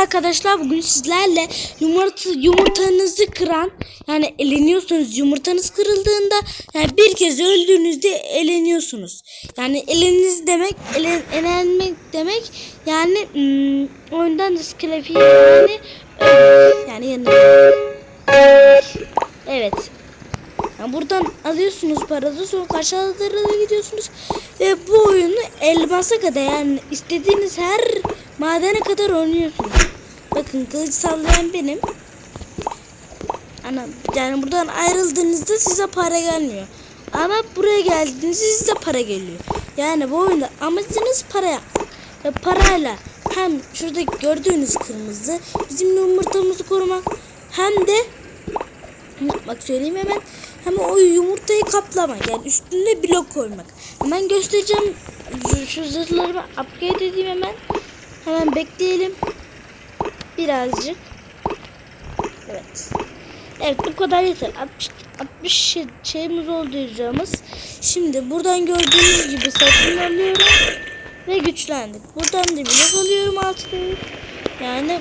arkadaşlar bugün sizlerle yumurta, yumurtanızı kıran yani eleniyorsunuz yumurtanız kırıldığında yani bir kez öldüğünüzde eleniyorsunuz. Yani eleniz demek elen, elenmek demek yani hmm, oyundan diskalifiye yani yani yanılıyor. Evet. Yani buradan alıyorsunuz paranızı sonra karşı gidiyorsunuz ve bu oyunu elmasa kadar yani istediğiniz her madene kadar oynuyorsunuz. Bakın kılıç sallayan benim. Ana, yani buradan ayrıldığınızda size para gelmiyor. Ama buraya geldiğinizde size para geliyor. Yani bu oyunda amacınız para yapmak. Ve parayla hem şurada gördüğünüz kırmızı bizim yumurtamızı korumak hem de Bak söyleyeyim hemen. Hemen o yumurtayı kaplamak. Yani üstüne blok koymak. Hemen göstereceğim. Şu, zırhlarımı upgrade edeyim hemen. Hemen bekleyelim. Birazcık. Evet. Evet bu kadar yeter. 60, 60 şey, şeyimiz oldu diyeceğimiz. Şimdi buradan gördüğünüz gibi satın alıyorum. Ve güçlendik. Buradan da blok alıyorum 6 TL. Yani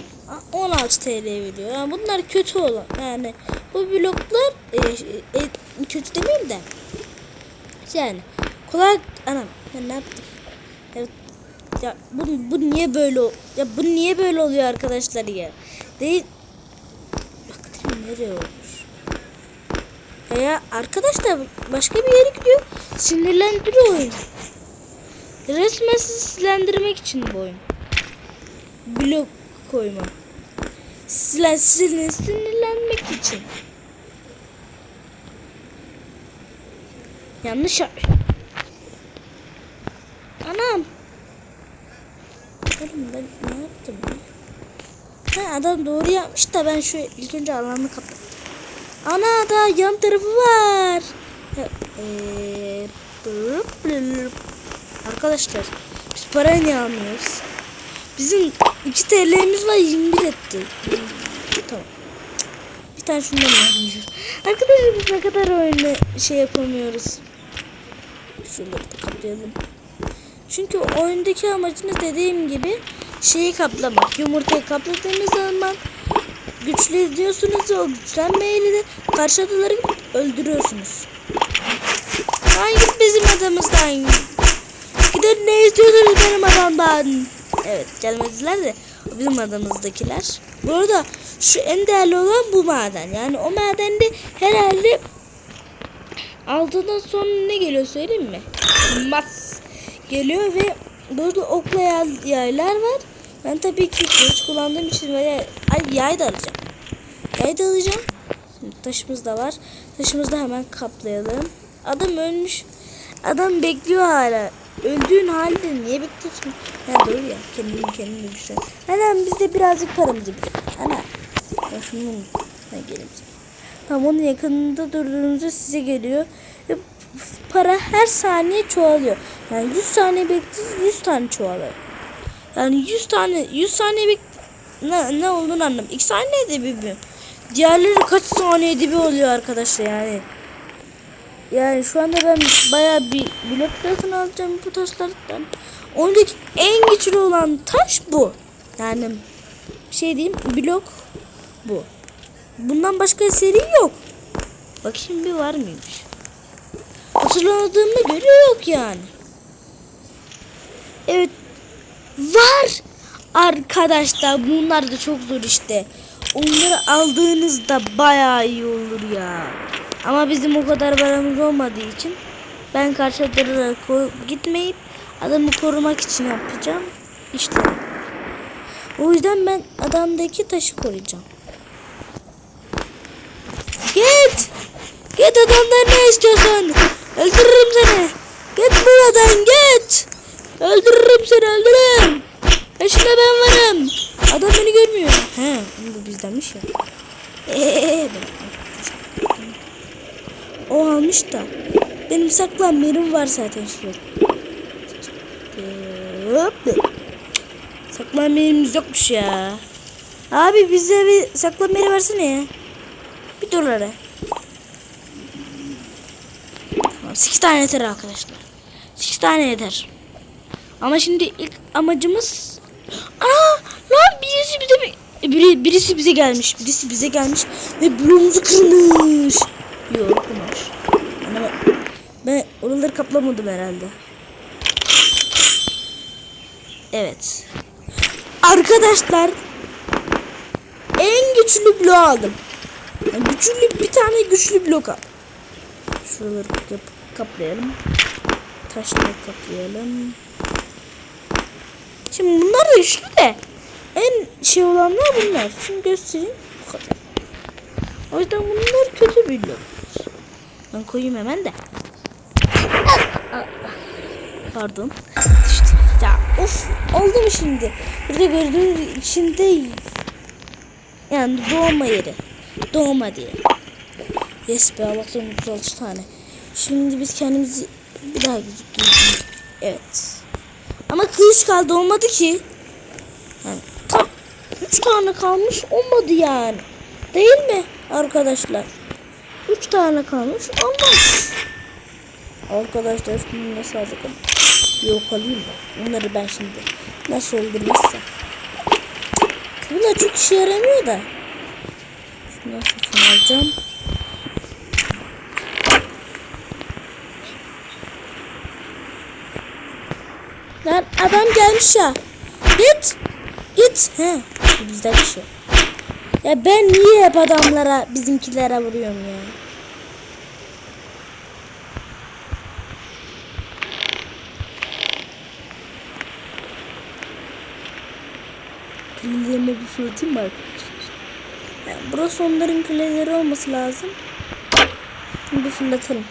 16 TL veriyor. Yani bunlar kötü olan. Yani bu bloklar e, e. Yani kolay anam ben ne yaptım? Evet. Ya bu, bu niye böyle ya bu niye böyle oluyor arkadaşlar ya? Değil. Bak nereye olmuş? Ya, arkadaşlar başka bir yere gidiyor. Sinirlendiriyor oyun. Resmen sizi sinirlendirmek için bu oyun. Blok koyma. Sinir, sinirlenmek için. Yanlış yap. Anam. Oğlum ben ne yaptım ya? Ha, adam doğru yapmış da ben şu ilk önce alanı kapattım. Ana da yan tarafı var. Arkadaşlar biz parayı niye almıyoruz? Bizim 2 TL'miz var 21 etti. Tamam. Bir tane şundan alayım. Arkadaşlar biz ne kadar oyunu şey yapamıyoruz. Şuraları kaplayalım. Çünkü oyundaki amacınız dediğim gibi şeyi kaplamak. Yumurtayı kapladığınız zaman güçlü diyorsunuz ve o güçlenmeyle de karşı adaları öldürüyorsunuz. Hangi bizim adamızdan? Gidin ne istiyorsunuz benim adamdan? Evet gelmediler de bizim adamızdakiler. Bu arada şu en değerli olan bu maden. Yani o madende herhalde altından sonra ne geliyor söyleyeyim mi? Mas geliyor ve burada okla yay- yaylar var. Ben tabii ki kılıç kullandığım için böyle ay yay da alacağım. Yay da alacağım. Şimdi taşımız da var. Taşımızı da hemen kaplayalım. Adam ölmüş. Adam bekliyor hala. Öldüğün halde niye bekliyorsun? Ha doğru ya. Kendini kendini düşün. Hemen biz de birazcık paramızı bir. Ana. Ben şunu gelin. Tam onun yakınında durduğunuzda size geliyor. Ve para her saniye çoğalıyor. Yani 100 saniye bekliyorsunuz 100 tane çoğalıyor. Yani 100 tane 100 saniye bek ne, ne olduğunu anlamadım. 2 saniyede bir bir. Diğerleri kaç saniyede bir oluyor arkadaşlar yani. Yani şu anda ben bayağı bir blok satın alacağım bu taşlardan. Ondaki en güçlü olan taş bu. Yani şey diyeyim blok bu. Bundan başka seri yok. Bakayım bir var mıymış? Hatırladığıma göre yok yani. Evet. Var. Arkadaşlar bunlar da çok zor işte. Onları aldığınızda bayağı iyi olur ya. Ama bizim o kadar paramız olmadığı için ben karşı gitmeyip adamı korumak için yapacağım işleri. O yüzden ben adamdaki taşı koruyacağım. Git! Git adamdan ne istiyorsun? Öldürürüm seni. Git buradan git. Öldürürüm seni öldürürüm. Peşinde ben varım. Adam beni görmüyor. He, bu bizdenmiş ya. Eee, o almış da. Benim saklan yerim var zaten şurada. Hop. Saklan yerimiz yokmuş ya. Abi bize bir saklan yeri versene ya. Hele. Tamam 8 tane yeter arkadaşlar. 8 tane yeter. Ama şimdi ilk amacımız Ana lan birisi bir de Biri, birisi bize gelmiş. Birisi bize gelmiş ve bloğumuzu kırmış. Yok kırmamış. Ama ben, ben oraları kaplamadım herhalde. Evet. Arkadaşlar en güçlü bloğu aldım. Yani güçlü bir tane güçlü blok al. Şuraları yap, kaplayalım. Taşları kaplayalım. Şimdi bunlar da güçlü de en şey olanlar bunlar. Şimdi göstereyim. Bu kadar. O yüzden bunlar kötü bir blok. Ben koyayım hemen de. Pardon. İşte ya of oldu mu şimdi? Burada gördüğünüz içinde yani doğma yeri. Doğma diye. Yes be Allah'tan 36 tane. Şimdi biz kendimizi bir daha gidip Evet. Ama kılıç kaldı olmadı ki. Yani tam 3 tane kalmış olmadı yani. Değil mi arkadaşlar? 3 tane kalmış olmaz. Arkadaşlar şimdi nasıl aldık? Yok alayım da. Onları ben şimdi nasıl öldürmezsem. Bunlar çok işe yaramıyor da. Şunu satın alacağım. Lan adam gelmiş ya. Git. Git. He. Bizde bir şey. Ya ben niye hep adamlara bizimkilere vuruyorum ya? Kulelerine bir fırlatayım mı arkadaşlar? Yani burası onların kuleleri olması lazım. Şimdi fırlatalım.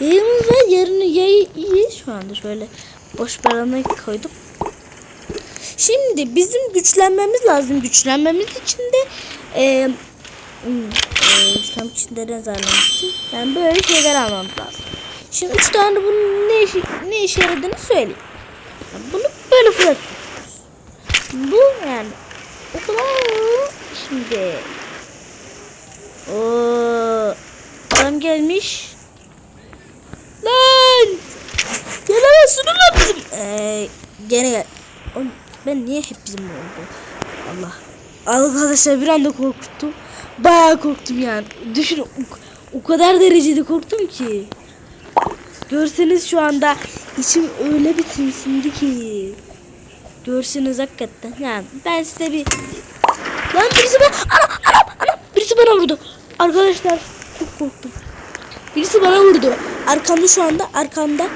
Yayımız var. Yarını yayı iyi şu anda şöyle boş bir alana koydum. Şimdi bizim güçlenmemiz lazım. Güçlenmemiz için de e, hmm, e, tam içinde rezervlemişti. Yani böyle şeyler almamız lazım. Şimdi üç tane bunun ne işe, ne işe yaradığını söyleyeyim. Yani bunu böyle fırlatıyoruz. Bu yani o kadar şimdi? O adam gelmiş. Lan! Gelemezsin ulan bizim ee, gene gel. Oğlum, ben niye hep bizim oldu? Allah. Arkadaşlar bir anda korkuttum. Bayağı korktum yani. Düşün o, o kadar derecede korktum ki. Görseniz şu anda içim öyle bir tinsindi ki. Görseniz hakikaten. Yani ben size bir... Lan birisi bana... Ana, ana, ana. Birisi bana vurdu. Arkadaşlar çok korktum. Birisi bana vurdu. Arkamda şu anda. Arkamda.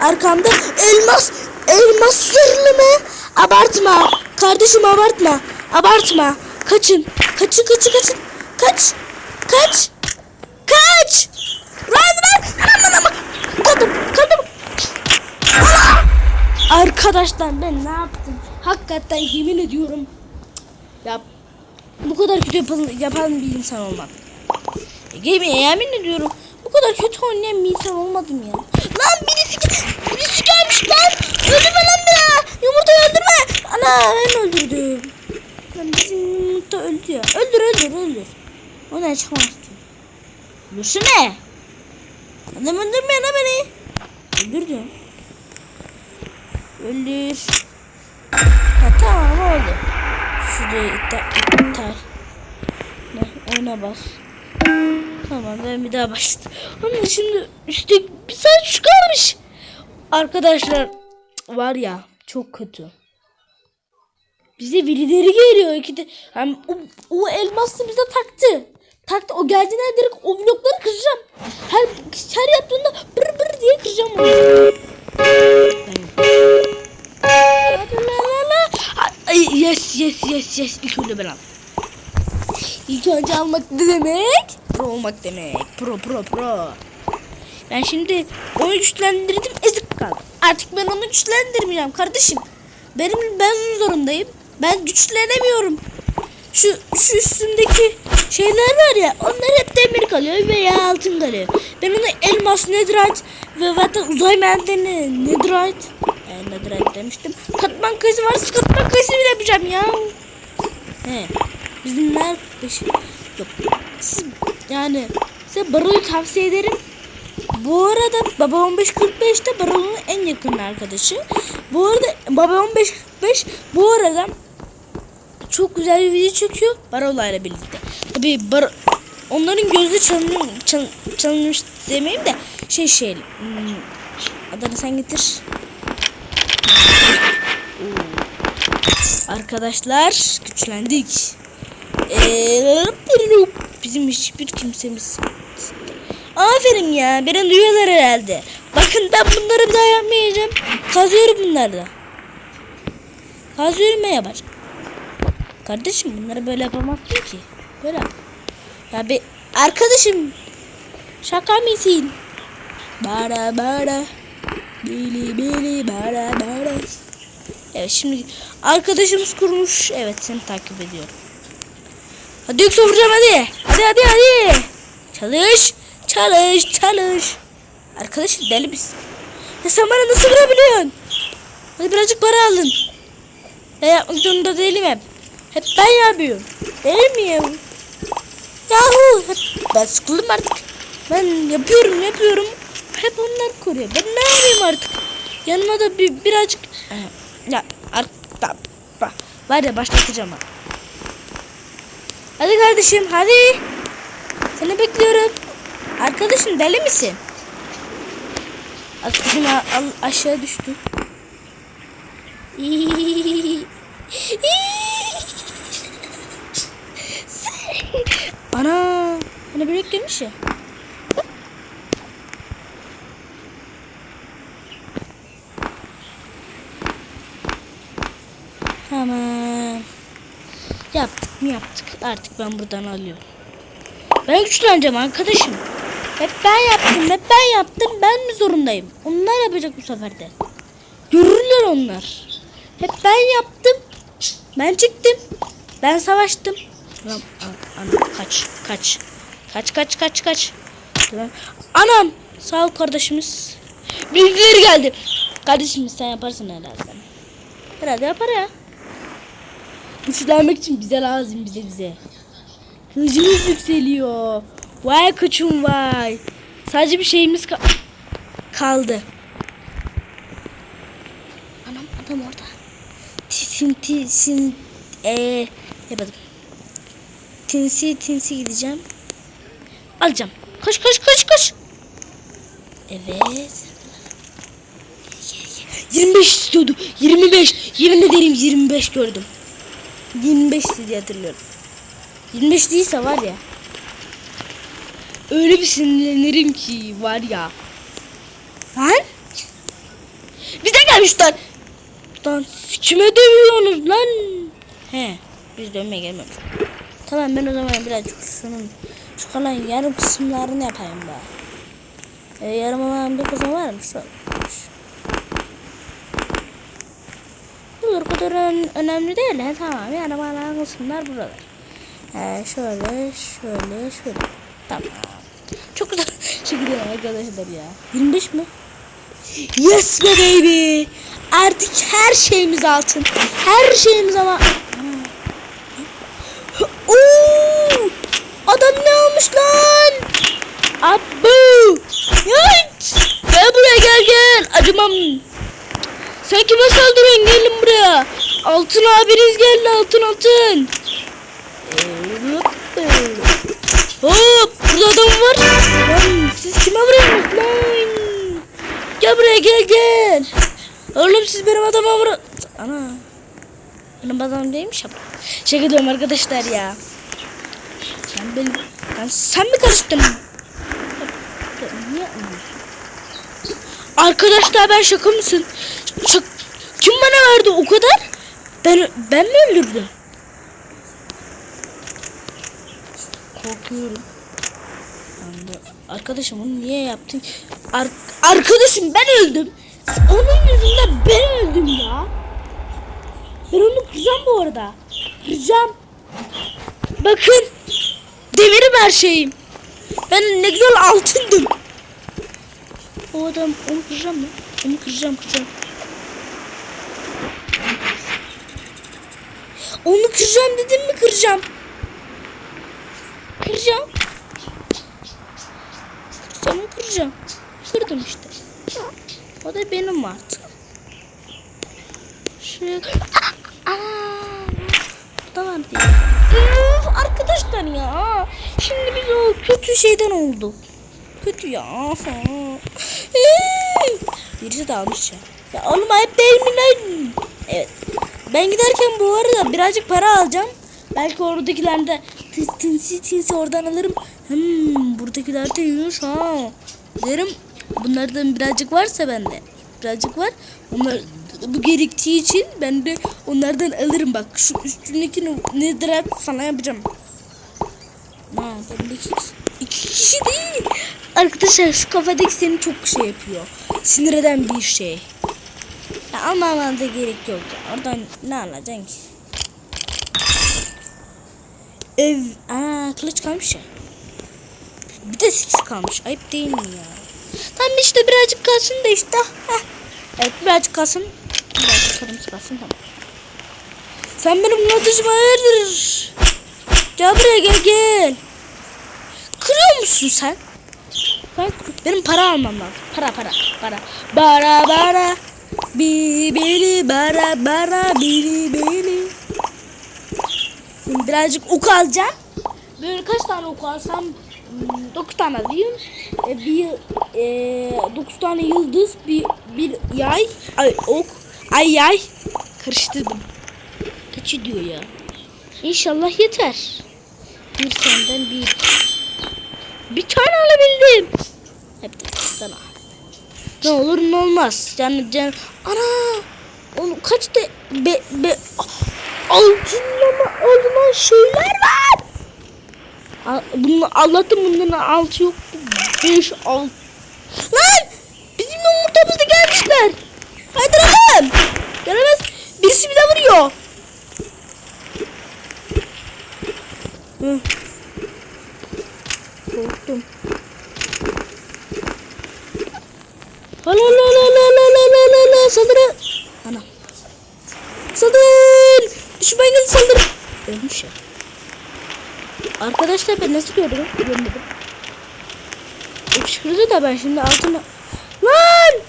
Arkamda. Elmas. Elmas sırlı mı? Abartma. Kardeşim abartma. Abartma. Kaçın. Kaçın kaçın kaçın. Kaç. Kaç. Kaç. Lan lan. Anam anam. Kaldım. Kaldım. Arkadaşlar ben ne yaptım? Hakikaten yemin ediyorum. Ya bu kadar kötü yapan, yapan bir insan olmadım. Yemin, yemin ediyorum. Bu kadar kötü oynayan bir insan olmadım ya. Lan birisi, birisi gelmiş lan. Öldürme lan beni. Yumurtayı öldürme. Ana ben öldürdüm. Lan bizim yumurta öldü ya. Öldür öldür öldür. O ne çıkamaz ki. Öldürsene. Adam öldürme lan beni. Öldürdüm. Öldür. Ha tamam oldu. Şuraya iptal. iptal. Ne? Ona bas. Tamam ben bir daha başladım. Ama şimdi üstte bir saat çıkarmış. Arkadaşlar var ya çok kötü. Bize birileri geliyor iki de. Yani o, o elmaslı bize taktı. Taktı. O geldiğinde direkt o blokları kıracağım. Her, her yaptığında bır bır diye kıracağım onu. Ay, yes yes yes yes ilk önce ben al. İlk önce almak ne demek? Pro olmak demek. Pro pro pro. Ben şimdi onu güçlendirdim ezik kaldım. Artık ben onu güçlendirmeyeceğim kardeşim. Benim ben zorundayım. Ben güçlenemiyorum. Şu şu üstündeki şeyler var ya onlar hep demir kalıyor veya altın kalıyor. Ben onu elmas, netherite ve zaten uzay madeni netherite e, netherite demiştim. Katman kayısı varsa katman kayısı bile yapacağım ya. He. Bizim nerede peşi? Yok. Siz yani size Baro'yu tavsiye ederim. Bu arada Baba 1545'te Baro'nun en yakın arkadaşı. Bu arada Baba 1545 bu arada çok güzel bir video çekiyor Baro'larla birlikte. Tabii Baro onların gözü çalınmış, çal, çalınmış demeyeyim de şey şey hmm, adını sen getir. Oo. Arkadaşlar güçlendik. Ee, bizim hiçbir kimsemiz. Aferin ya beni duyuyorlar herhalde. Bakın ben bunları bir daha yapmayacağım. Kazıyorum bunları da. Kazıyorum ne yapacağım? Kardeşim bunları böyle yapamazsın ki. Böyle yap. Ya bir arkadaşım şaka mısın? Bara bara bili bili bara bara. Evet şimdi arkadaşımız kurmuş. Evet seni takip ediyorum. Hadi yoksa vuracağım hadi. Hadi hadi hadi. Çalış. Çalış çalış. Arkadaşım deli misin? Ya sen bana nasıl vurabiliyorsun? Hadi birazcık para alın. Ben yapmak zorunda değilim hep. Hep ben yapıyorum. Değil mi ya? Yahu hep ben sıkıldım artık. Ben yapıyorum yapıyorum. Hep onlar koruyor. Ben ne yapayım artık? Yanıma da bir, birazcık... Ya da, da, var ya başlatacağım ha. Hadi kardeşim hadi. Seni bekliyorum. Arkadaşım deli misin? Arkadaşım aşağı düştü. Ana, hani börek gelmiş ya. Tamam. Yaptık mı yaptık. Artık ben buradan alıyorum. Ben güçleneceğim arkadaşım. Hep ben yaptım, hep ben yaptım. Ben mi zorundayım? Onlar yapacak bu sefer de. Görürler onlar. Hep ben yaptım. Ben çıktım. Ben savaştım. Anam, anam kaç, kaç. Kaç, kaç, kaç, kaç. Anam, sağ ol kardeşimiz. Bilgileri geldi. Kardeşimiz sen yaparsın herhalde. Herhalde yapar ya. Güçlenmek için bize lazım, bize bize. Hızımız yükseliyor. Vay koçum vay. Sadece bir şeyimiz ka- kaldı. Anam adam orada. Tisin tisin eee yapmadım. Tinsi tinsi gideceğim. Alacağım. Koş koş koş koş. Evet. 25 istiyordu. 25. Yemin ederim 25 gördüm. 25 diye hatırlıyorum. 25 değilse var ya. Öyle bir sinirlenirim ki var ya. Lan? Bize gelmişler. Lan kime dövüyorsunuz lan? He, biz dövmeye gelmemiş. Tamam ben o zaman birazcık şunun şu kalan yarım kısımlarını yapayım da. Ee, yarım olan bir kısım var mı? Şu. Olur kadar ön- önemli değil. He, tamam yarım olan kısımlar buralar. Ee, şöyle şöyle şöyle. Tamam. Çok güzel şekilde arkadaşlar ya. 25 mi? Yes be baby. Artık her şeyimiz altın. Her şeyimiz ama. Oo! Adam ne almış lan? Abu! Yat! Gel buraya gel gel. Acımam. Sen kime saldırıyorsun? Gelin buraya. Altın abiniz geldi altın altın. Hop! Burada adam var. Lan siz kime vuruyorsunuz lan? Gel buraya gel gel. Oğlum siz benim adama vurun. Ana. Benim adam değilmiş ama. Şaka ediyorum arkadaşlar ya. Ben benim... Ben sen mi karıştın? Ya, Niye anlıyorsun? Arkadaşlar ben şaka mısın? Şak... Kim bana verdi o kadar? Ben ben mi öldürdüm? Korkuyorum. Arkadaşım onu niye yaptın? Ar- arkadaşım ben öldüm. Onun yüzünden ben öldüm ya. Ben onu kıracağım bu arada. Kıracağım. Bakın. Demirim her şeyim. Ben ne güzel altındım. O adam onu kıracağım mı? Onu kıracağım kıracağım. Onu kıracağım dedim mi kıracağım. Kıracağım. Kıracağım kıracağım. Kırdım işte. O da benim artık. Şuraya... Aa, burada değil. Üf, arkadaşlar ya. Şimdi biz o kötü şeyden olduk. Kötü ya. Birisi de almış ya. Ya oğlum ayıp değil mi lan? Evet. Ben giderken bu arada birazcık para alacağım. Belki oradakilerden tis- tinsi tinsi oradan alırım. Hmm, buradakiler de iyiymiş ha. Derim bunlardan birazcık varsa bende. Birazcık var. Onlar bu gerektiği için ben de onlardan alırım bak. Şu üstündeki nedir sana yapacağım. Ha, bende iki, iki kişi değil. Arkadaşlar şu kafadaki seni çok şey yapıyor. Sinir eden bir şey. Ya almamana da gerek yok ya. Oradan ne alacaksın ki? Ev... Aa kılıç kalmış ya. Bir de six kalmış. Ayıp değil mi ya? Tamam işte birazcık kalsın da işte. Heh. Evet birazcık kalsın. Birazcık kalsın kalsın tamam. Sen benim kardeşim hayırdır? Gel buraya gel gel. Kırıyor musun sen? Ben, benim para almam lazım. Para para para. Bara bara. Bi bili bara bara bili bili. Şimdi birazcık ok alacağım. Böyle kaç tane ok alsam? 9 tane alayım. E, bir e, 9 tane yıldız, bir bir yay, ay ok, ay yay karıştırdım. Kaç diyor ya? İnşallah yeter. Bir senden bir. Bir tane alabildim. Hep sana. Ne olur ne olmaz. Yani can ana oğlum kaç de be be altınlama alınan şeyler var. Bunu Allah'tan bunların altı yok. Beş alt. Lan bizim yumurtamızda gelmişler. Arkadaşlar ben nasıl gördüm? Görmedim. Öpüşkürdü da ben şimdi altına... Lan!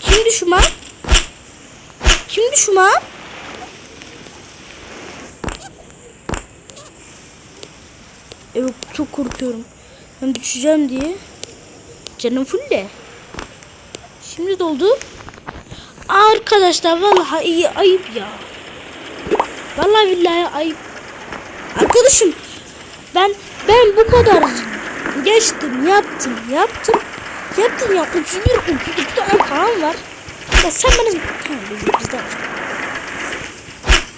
Kim düşman? Kim düşman? Evet çok korkuyorum. Ben düşeceğim diye. Canım full de. Şimdi doldu. Arkadaşlar vallahi iyi ayıp ya. Vallahi billahi ayıp. Arkadaşım ben ben bu kadar geçtim yaptım yaptım yaptım ya 31 32 tane falan var. Ya sen bana tamam biz bizden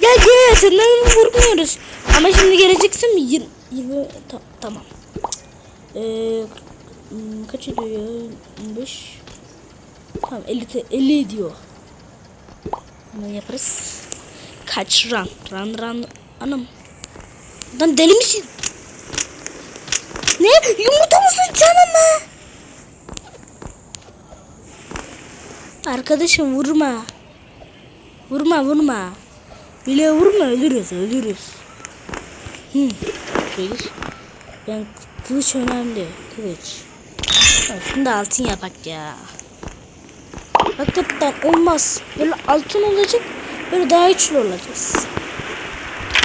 Gel gel senden korkmuyoruz. Ama şimdi geleceksin mi? 20, 20 ta- tamam. Ee, hmm, kaç ediyor ya? 25 Tamam 50, te- 50 ediyor. Bunu yaparız. Kaç run? Run run. Anam. Lan deli misin? Ne? Yumurta mısın canım Arkadaşım vurma. Vurma vurma. Bile vurma ölürüz ölürüz. Hı. Kılıç. Ben kılıç önemli. Kılıç. Ha, Şunu da altın yapak ya. Hakikaten olmaz. Böyle altın olacak. Böyle daha güçlü olacağız.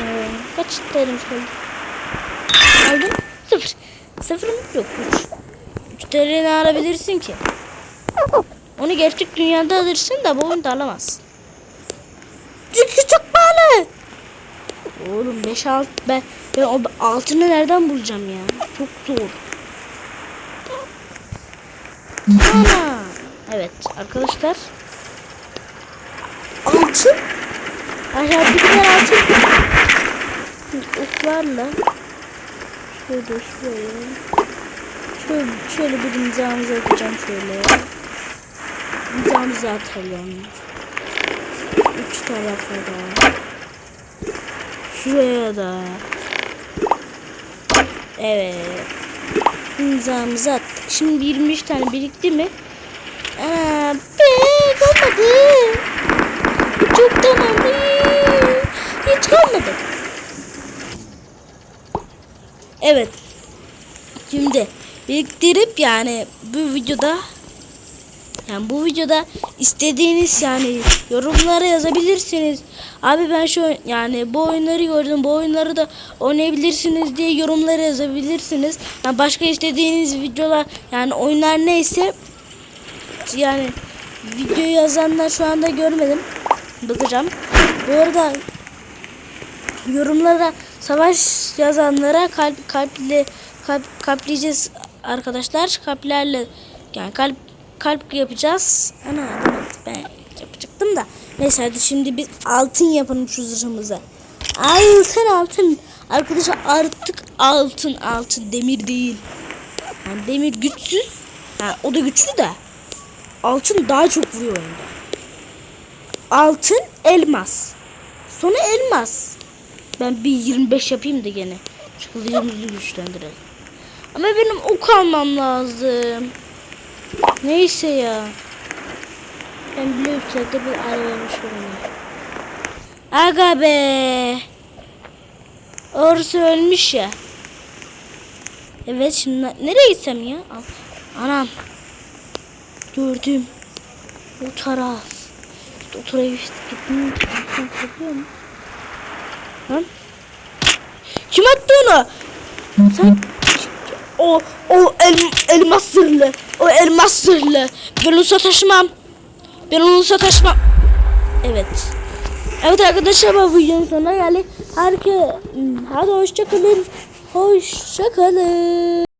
Ee, kaç TL'miz kaldı? Aldın? Sıfır. Sıfır mı? Yok. Üç. Üç TL'ni alabilirsin ki. Onu gerçek dünyada alırsın da bu oyunda alamazsın. Çünkü çok pahalı. Oğlum 5 6 ben, ben o altını nereden bulacağım ya? Çok zor. Ana. Evet arkadaşlar. Altın. Aşağıdakiler. Şimdi oklarla şöyle şöyle şöyle şöyle bir imzamızı atacağım şöyle. İmzamızı atalım. Üç tarafa da. Şuraya da. Evet. İmzamızı attık. Şimdi 23 tane birikti mi? Aa, be kalmadı. Çok tamam. Hiç kalmadı. Evet. Şimdi biriktirip yani bu videoda Yani bu videoda istediğiniz yani yorumlara yazabilirsiniz. Abi ben şu yani bu oyunları gördüm. Bu oyunları da oynayabilirsiniz diye yorumlara yazabilirsiniz. Yani başka istediğiniz videolar yani oyunlar neyse yani video yazanlar şu anda görmedim. Bakacağım. Bu arada yorumlara savaş yazanlara kalp kalple kalp kalpleyeceğiz arkadaşlar. Kalplerle yani kalp kalp yapacağız. Ana ben yapacaktım da. Neyse hadi şimdi biz altın yapalım şu zırhımıza. Altın altın. Arkadaşlar artık altın altın demir değil. Yani demir güçsüz. Yani o da güçlü de. Altın daha çok vuruyor oyunda. Altın elmas. Sonra elmas. Ben bir 25 yapayım da gene. Şu güçlendirelim. Ama benim ok almam lazım. Neyse ya. Ben ki de bir arabamış onu. Aga be. Orası ölmüş ya. Evet şimdi nereye gitsem ya? Anam. Gördüm. O taraf. İşte o tarafa gittim. Lan. Kim attı onu? Sen o o el, elmas sırlı. O elmas sırlı. Ben onu sataşmam. Ben onu sataşmam. Evet. Evet arkadaşlar bu videonun sonuna geldik. Herkese hadi hoşça kalın. Hoşça kalın.